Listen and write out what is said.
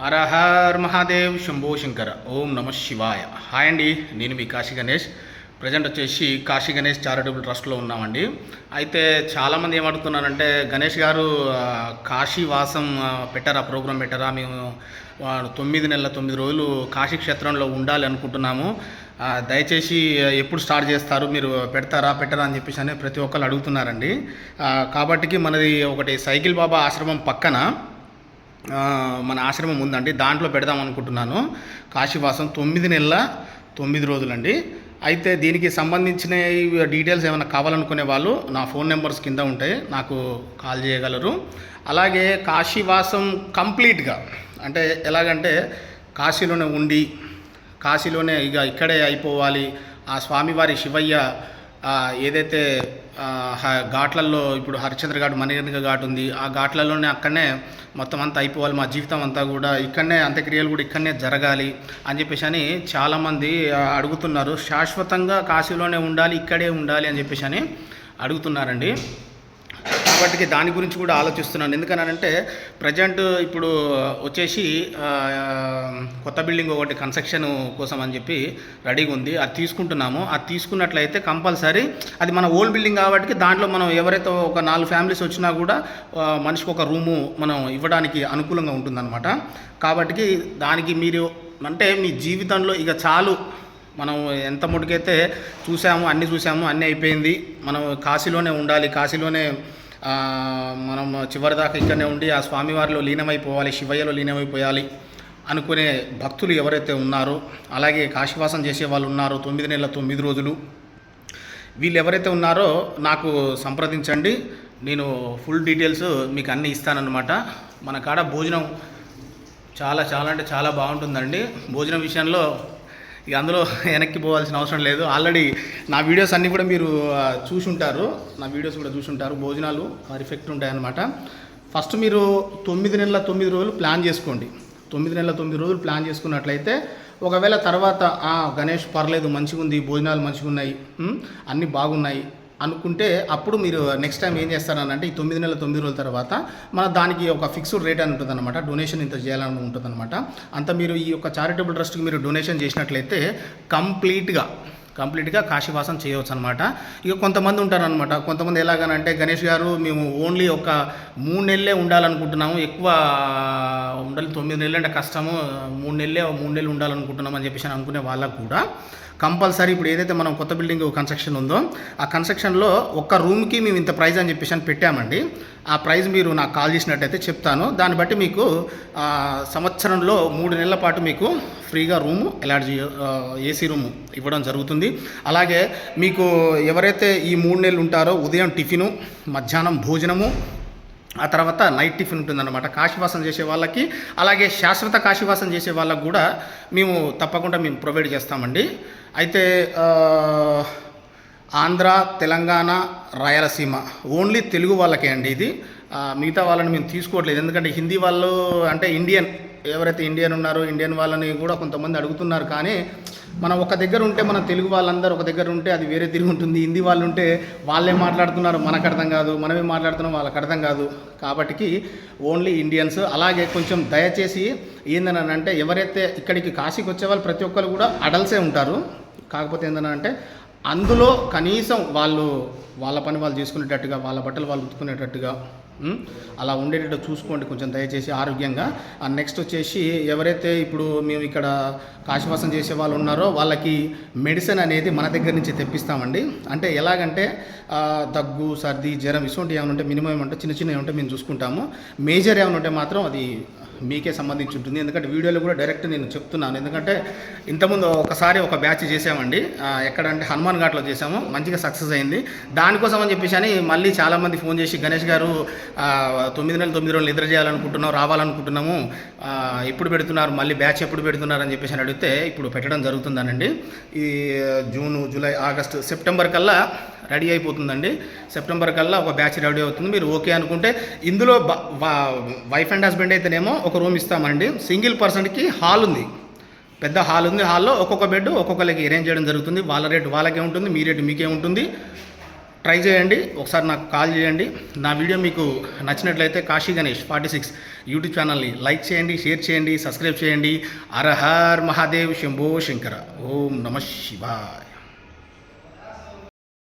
హరహర్ మహాదేవ్ శంభో శంకర ఓం నమ శివాయ. హాయ్ అండి నేను మీ కాశీ గణేష్. ప్రజెంట్ వచ్చేసి కాశీ గణేష్ చారిటబుల్ ట్రస్ట్లో ఉన్నామండి. అయితే చాలామంది ఏమడుగుతున్నారంటే గణేష్ గారు కాశీ వాసం పెట్టారా ప్రోగ్రాం పెట్టారా? మేము తొమ్మిది నెలల తొమ్మిది రోజులు కాశీ క్షేత్రంలో ఉండాలి అనుకుంటున్నాము. దయచేసి ఎప్పుడు స్టార్ట్ చేస్తారు? మీరు పెడతారా పెట్టరా అని చెప్పేసి అని ప్రతి ఒక్కరు అడుగుతున్నారండి. కాబట్టికి మనది ఒకటి సైకిల్ బాబా ఆశ్రమం పక్కన మన ఆశ్రమం ఉందండి. దాంట్లో పెడదాం అనుకుంటున్నాను. కాశీవాసం తొమ్మిది నెలల తొమ్మిది రోజులండి. అయితే దీనికి సంబంధించిన డీటెయిల్స్ ఏమైనా కావాలనుకునే వాళ్ళు నా ఫోన్ నెంబర్స్ కింద ఉంటాయి. నాకు కాల్ చేయగలరు. అలాగే కాశీవాసం కంప్లీట్గా అంటే ఎలాగంటే కాశీలోనే ఉండి కాశీలోనే ఇక ఇక్కడే అయిపోవాలి. ఆ స్వామివారి శివయ్య ఏదైతే ఘాట్లలో ఇప్పుడు హరిచంద్ర ఘాట్ మణికర్ణిక ఘాట్ ఉంది ఆ ఘాట్లలోనే అక్కడనే మొత్తం అంతా అయిపోవాలి మా జీవితం అంతా కూడా ఇక్కడనే అంత్యక్రియలు కూడా ఇక్కడనే జరగాలి అని చెప్పేసి అని చాలామంది అడుగుతున్నారు. శాశ్వతంగా కాశీలోనే ఉండాలి ఇక్కడే ఉండాలి అని చెప్పేసి అని అడుగుతున్నారండి. కాబట్టి దాని గురించి కూడా ఆలోచిస్తున్నాను. ఎందుకనంటే ప్రజెంట్ ఇప్పుడు వచ్చేసి కొత్త బిల్డింగ్ ఒకటి కన్స్ట్రక్షన్ కోసం అని చెప్పి రెడీగా ఉంది. అది తీసుకుంటున్నాము. అది తీసుకున్నట్లయితే కంపల్సరీ అది మన ఓల్డ్ బిల్డింగ్ కాబట్టి దాంట్లో మనం ఎవరైతే ఒక నాలుగు ఫ్యామిలీస్ వచ్చినా కూడా మనిషికి ఒక రూము మనం ఇవ్వడానికి అనుకూలంగా ఉంటుందన్నమాట. కాబట్టి దానికి మీరు అంటే మీ జీవితంలో ఇక చాలు. మనం ఎంత ముడికైతే చూసాము అన్నీ చూసాము అన్నీ అయిపోయింది. మనం కాశీలోనే ఉండాలి. కాశీలోనే మనం చివరి దాకా ఇక్కడనే ఉండి ఆ స్వామివారిలో లీనమైపోవాలి శివయ్యలో లీనమైపోయాలి అనుకునే భక్తులు ఎవరైతే ఉన్నారో అలాగే కాశీవాసం చేసే వాళ్ళు ఉన్నారో తొమ్మిది నెలల తొమ్మిది రోజులు వీళ్ళు ఎవరైతే ఉన్నారో నాకు సంప్రదించండి నేను ఫుల్ డీటెయిల్స్ మీకు అన్నీ ఇస్తానన్నమాట. మన కాడ భోజనం చాలా చాలా అంటే చాలా బాగుంటుందండి. భోజనం విషయంలో ఇక అందులో వెనక్కి పోవాల్సిన అవసరం లేదు. ఆల్రెడీ నా వీడియోస్ అన్నీ కూడా మీరు చూసుంటారు. నా వీడియోస్ కూడా చూసుంటారు. భోజనాలు పర్ఫెక్ట్ ఉంటాయన్నమాట. ఫస్ట్ మీరు తొమ్మిది నెలల తొమ్మిది రోజులు ప్లాన్ చేసుకోండి. తొమ్మిది నెలల తొమ్మిది రోజులు ప్లాన్ చేసుకున్నట్లయితే ఒకవేళ తర్వాత గణేష్ పర్లేదు మంచిగా ఉంది భోజనాలు మంచిగా ఉన్నాయి అన్నీ బాగున్నాయి అనుకుంటే అప్పుడు మీరు నెక్స్ట్ టైం ఏం చేస్తారనంటే ఈ తొమ్మిది నెలల తొమ్మిది రోజుల తర్వాత మన దానికి ఒక ఫిక్స్డ్ రేట్ అని ఉంటుందన్నమాట. డొనేషన్ ఇంత చేయాలని ఉంటుందన్నమాట. అంత మీరు ఈ యొక్క చారిటబుల్ ట్రస్ట్కి మీరు డొనేషన్ చేసినట్లయితే కంప్లీట్గా కంప్లీట్గా కాశీవాసం చేయవచ్చు అనమాట ఇక కొంతమంది ఉంటారనమాట కొంతమంది ఎలాగనంటే గణేష్ గారు మేము ఓన్లీ ఒక మూడు నెలలే ఉండాలనుకుంటున్నాము. ఎక్కువ ఉండాలి తొమ్మిది నెలలు అంటే కష్టము. మూడు నెలలే మూడు నెలలు ఉండాలనుకుంటున్నాం అని చెప్పేసి అనుకునే వాళ్ళకు కూడా కంపల్సరీ ఇప్పుడు ఏదైతే మనం కొత్త బిల్డింగ్ కన్స్ట్రక్షన్ ఉందో ఆ కన్స్ట్రక్షన్లో ఒక్క రూమ్కి మేము ఇంత ప్రైస్ అని చెప్పేసి అని పెట్టామండి. ఆ ప్రైస్ మీరు నాకు కాల్ చేసినట్టయితే చెప్తాను. దాన్ని బట్టి మీకు సంవత్సరంలో మూడు నెలల పాటు మీకు ఫ్రీగా రూము అలాట్ ఏసీ రూము ఇవ్వడం జరుగుతుంది. అలాగే మీకు ఎవరైతే ఈ మూడు నెలలు ఉంటారో ఉదయం టిఫిను మధ్యాహ్నం భోజనము ఆ తర్వాత నైట్ టిఫిన్ ఉంటుందన్నమాట. కాశీవాసం చేసే వాళ్ళకి అలాగే శాశ్వత కాశీవాసం చేసే వాళ్ళకు కూడా మేము తప్పకుండా మేము ప్రొవైడ్ చేస్తామండి. అయితే ఆంధ్ర తెలంగాణ రాయలసీమ ఓన్లీ తెలుగు వాళ్ళకే అండి ఇది. మిగతా వాళ్ళని మేము తీసుకోవట్లేదు. ఎందుకంటే హిందీ వాళ్ళు అంటే ఇండియన్ ఎవరైతే ఇండియన్ ఉన్నారో ఇండియన్ వాళ్ళని కూడా కొంతమంది అడుగుతున్నారు కానీ మనం ఒక దగ్గర ఉంటే మన తెలుగు వాళ్ళందరూ ఒక దగ్గర ఉంటే అది వేరే తిరిగి ఉంటుంది. హిందీ వాళ్ళు ఉంటే వాళ్ళే మాట్లాడుతున్నారు. మనకు అర్థం కాదు. మనమే మాట్లాడుతున్నాం. వాళ్ళకి అర్థం కాదు. కాబట్టికి ఓన్లీ ఇండియన్స్ అలాగే కొంచెం దయచేసి ఏందని అంటే ఎవరైతే ఇక్కడికి కాశీకి వచ్చే వాళ్ళు ప్రతి ఒక్కరు కూడా అడల్సే ఉంటారు. కాకపోతే ఏంటంటే అందులో కనీసం వాళ్ళు వాళ్ళ పని వాళ్ళు చేసుకునేటట్టుగా వాళ్ళ బట్టలు వాళ్ళు ఉతుకునేటట్టుగా అలా ఉండేటట్టు చూసుకోండి కొంచెం దయచేసి ఆరోగ్యంగా. నెక్స్ట్ వచ్చేసి ఎవరైతే ఇప్పుడు మేము ఇక్కడ కాశీవాసం చేసే వాళ్ళు ఉన్నారో వాళ్ళకి మెడిసిన్ అనేది మన దగ్గర నుంచి తెప్పిస్తామండి. అంటే ఎలాగంటే దగ్గు సర్ది జ్వరం ఇటువంటి ఏమైనా ఉంటే మినిమం ఏమంటే చిన్న చిన్న ఏమంటే మేము చూసుకుంటాము. మేజర్ ఏమైనా ఉంటే మాత్రం అది మీకే సంబంధించి ఉంటుంది. ఎందుకంటే వీడియోలో కూడా డైరెక్ట్ నేను చెప్తున్నాను. ఎందుకంటే ఇంతకుముందు ఒకసారి ఒక బ్యాచ్ చేసామండి. ఎక్కడంటే హనుమాన్ ఘాట్లో చేసాము. మంచిగా సక్సెస్ అయింది. దానికోసం అని చెప్పేసి అని మళ్ళీ చాలామంది ఫోన్ చేసి గణేష్ గారు తొమ్మిది నెలలు తొమ్మిది రోజులు నిద్ర చేయాలనుకుంటున్నాం రావాలనుకుంటున్నాము. ఎప్పుడు పెడుతున్నారు మళ్ళీ బ్యాచ్ ఎప్పుడు పెడుతున్నారు అని చెప్పేసి అని అడిగితే ఇప్పుడు పెట్టడం జరుగుతుందనండి. ఈ జూను జూలై ఆగస్టు సెప్టెంబర్ కల్లా రెడీ అయిపోతుందండి. సెప్టెంబర్ కల్లా ఒక బ్యాచ్ రెడీ అవుతుంది. మీరు ఓకే అనుకుంటే ఇందులో బ- వైఫ్ అండ్ హస్బెండ్ అయితేనేమో ఒక రూమ్ ఇస్తామండి. సింగిల్ పర్సన్కి హాల్ ఉంది. పెద్ద హాల్ ఉంది. హాల్లో ఒక్కొక్క బెడ్ ఒక్కొక్కరికి అరేంజ్ చేయడం జరుగుతుంది. వాళ్ళ రేటు వాళ్ళకే ఉంటుంది. మీ రేటు మీకే ఉంటుంది. ట్రై చేయండి. ఒకసారి నాకు కాల్ చేయండి. నా వీడియో మీకు నచ్చినట్లయితే Kashi Ganesh forty six YouTube ఛానల్ని లైక్ చేయండి షేర్ చేయండి సబ్స్క్రైబ్ చేయండి. అరహర్ మహాదేవ్ శంభో శంకర. ఓం నమ శివాయ్.